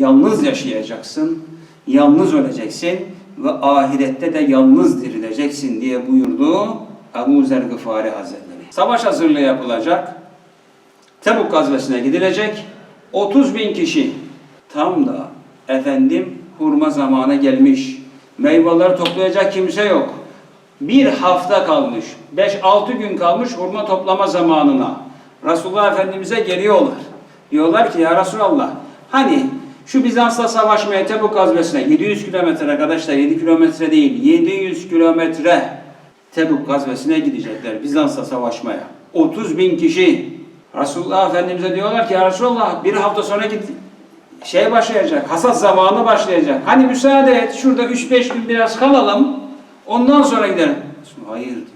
Yalnız yaşayacaksın, yalnız öleceksin ve ahirette de yalnız dirileceksin diye buyurdu Ebu Zer Gıfari Hazretleri. Savaş hazırlığı yapılacak. Tebuk gazvesine gidilecek. 30 bin kişi tam da efendim hurma zamanı gelmiş. Meyveleri toplayacak kimse yok. Bir hafta kalmış. 5-6 gün kalmış hurma toplama zamanına. Resulullah Efendimiz'e geliyorlar. Diyorlar ki ya Resulallah hani şu Bizans'la savaşmaya Tebuk gazvesine 700 kilometre arkadaşlar 7 kilometre değil 700 kilometre Tebuk gazvesine gidecekler Bizans'la savaşmaya. 30 bin kişi. Resulullah Efendimiz'e diyorlar ki ya Resulallah bir hafta sonra git şey başlayacak, hasat zamanı başlayacak. Hani müsaade et, şurada 3-5 gün biraz kalalım, ondan sonra gidelim. Hayır diyor.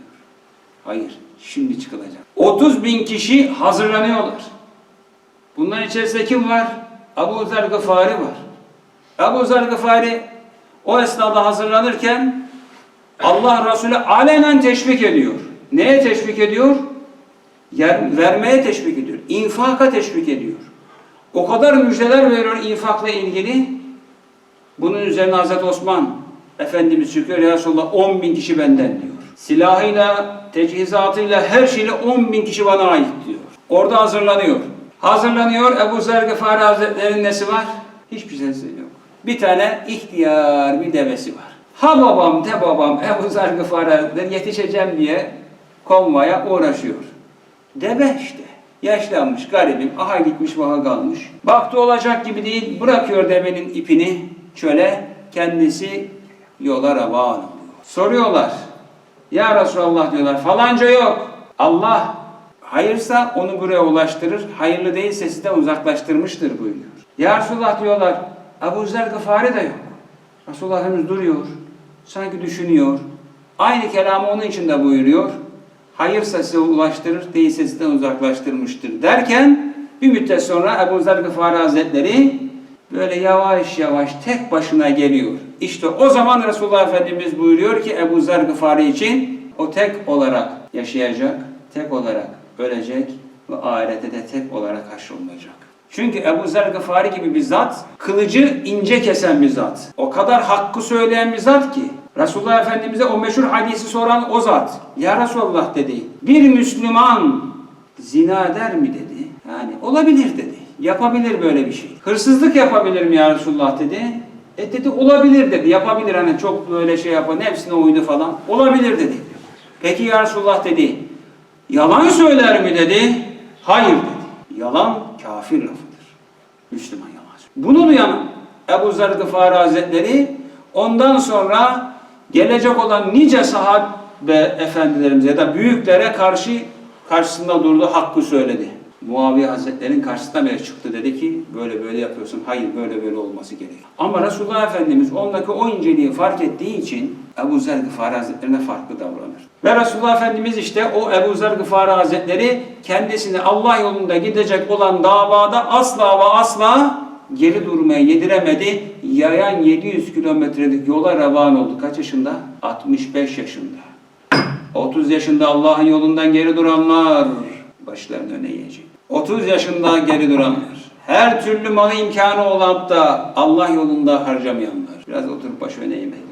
Hayır, şimdi çıkılacak. 30 bin kişi hazırlanıyorlar. Bunların içerisinde kim var? Abu Zer Gıfari var. Abu Zer Gıfari o esnada hazırlanırken Allah Resulü alenen teşvik ediyor. Neye teşvik ediyor? Yer, vermeye teşvik ediyor. İnfaka teşvik ediyor. O kadar müjdeler veriyor infakla ilgili. Bunun üzerine Hazreti Osman Efendimiz çıkıyor ya Resulallah 10 bin kişi benden diyor. Silahıyla, teçhizatıyla, her şeyle 10 bin kişi bana ait diyor. Orada hazırlanıyor. Hazırlanıyor. Ebu Zer Gıfari Hazretleri'nin nesi var? Hiçbir şeysi yok. Bir tane ihtiyar bir devesi var. Ha babam de babam Ebu Zer Gıfari Hazretleri yetişeceğim diye konvoya uğraşıyor. Deve işte. Yaşlanmış, garibim, aha gitmiş, vaha kalmış. Baktı olacak gibi değil, bırakıyor devenin ipini çöle, kendisi yola revan. Soruyorlar, ya Resulallah diyorlar, falanca yok. Allah hayırsa onu buraya ulaştırır, hayırlı değilse sizden uzaklaştırmıştır buyuruyor. Ya Resulallah diyorlar, Ebu Zer Gıfari de yok. Resulullah henüz duruyor, sanki düşünüyor. Aynı kelamı onun için de buyuruyor hayırsa size ulaştırır, değilse sizden uzaklaştırmıştır derken bir müddet sonra Ebu Zer Gıfari Hazretleri böyle yavaş yavaş tek başına geliyor. İşte o zaman Resulullah Efendimiz buyuruyor ki Ebu Zer Gıfari için o tek olarak yaşayacak, tek olarak ölecek ve ahirete de tek olarak haşrolunacak. Çünkü Ebu Zer Gıfari gibi bir zat, kılıcı ince kesen bir zat. O kadar hakkı söyleyen bir zat ki, Resulullah Efendimiz'e o meşhur hadisi soran o zat. Ya Resulullah dedi. Bir Müslüman zina eder mi dedi. Yani olabilir dedi. Yapabilir böyle bir şey. Hırsızlık yapabilir mi ya Resulullah dedi. E dedi olabilir dedi. Yapabilir hani çok böyle şey yapar. Nefsine uydu falan. Olabilir dedi. Peki ya Resulullah dedi. Yalan söyler mi dedi. Hayır dedi. Yalan kafir lafıdır. Müslüman yalan. Bunu duyan Ebu Zer Gıfari Hazretleri ondan sonra gelecek olan nice sahabe efendilerimize ya da büyüklere karşı karşısında durdu, hakkı söyledi. Muaviye Hazretleri'nin karşısına bile çıktı dedi ki böyle böyle yapıyorsun. Hayır böyle böyle olması gerek. Ama Resulullah Efendimiz ondaki o inceliği fark ettiği için Ebu Zer Gıfari Hazretlerine farklı davranır. Ve Resulullah Efendimiz işte o Ebu Zer Gıfari Hazretleri kendisini Allah yolunda gidecek olan davada asla ve asla geri durmaya yediremedi. Yayan 700 kilometrelik yola revan oldu. Kaç yaşında? 65 yaşında. 30 yaşında Allah'ın yolundan geri duranlar başlarını öne yiyecek. 30 yaşında geri duranlar. Her türlü malı imkanı olup da Allah yolunda harcamayanlar. Biraz oturup baş öne eğmeyin.